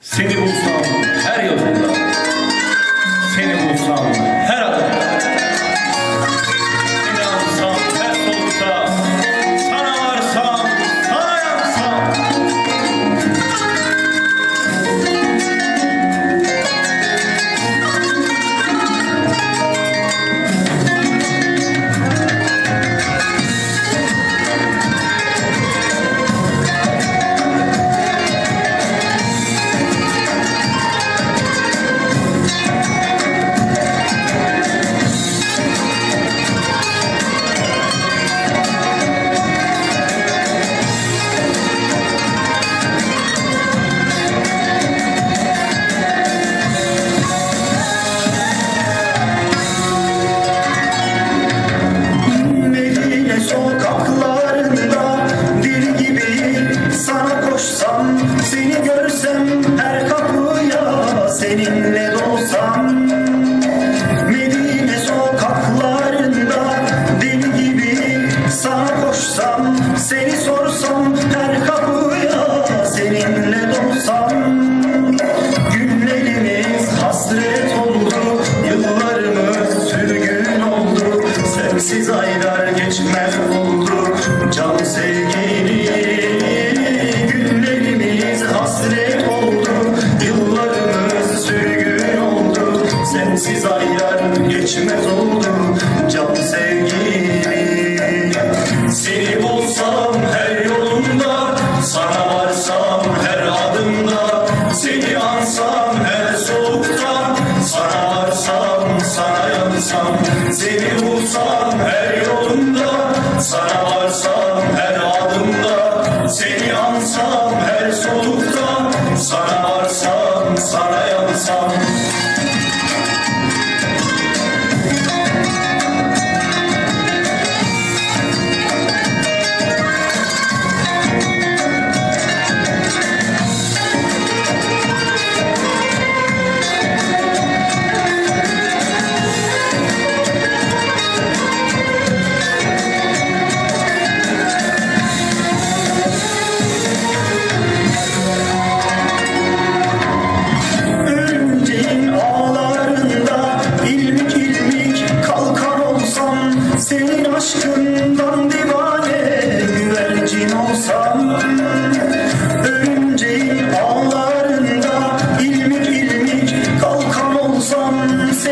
Seni bulsam her yolunda, Seni görsem her kapıya seninle Sensiz geçmez oldu, can sevgili. Seni bulsam her yolunda, sana varsam her adımda, seni ansam her soğukta, sana varsam sana yansam, seni bulsam her yolunda, sana varsam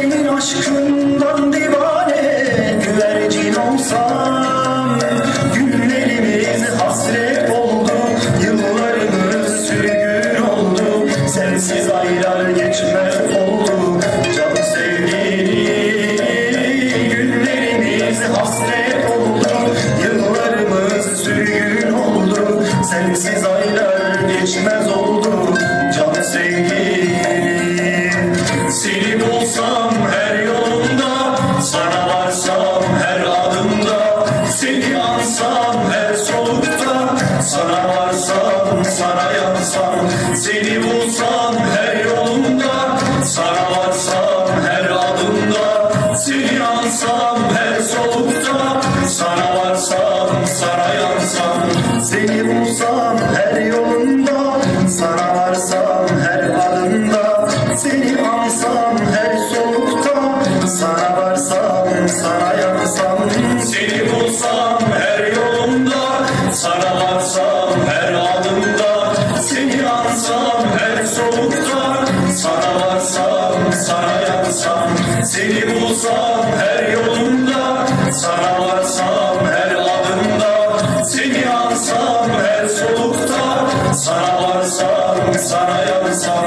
Senin aşkından divane güvercin olsam Günlerimiz hasret oldu Yıllarımız sürgün oldu Sensiz aylar geçmez oldu Can sevgili Günlerimiz hasret oldu Yıllarımız sürgün oldu Sensiz aylar geçmez Seni bulsam her yolunda Sana varsam her adımda Seni ansam her solukta Sana varsam sana yansam Seni bulsam her yolunda Sana varsam her adımda Seni ansam her solukta Sana varsam sana yansam Seni bulsam her yolunda Sana varsam sana yansam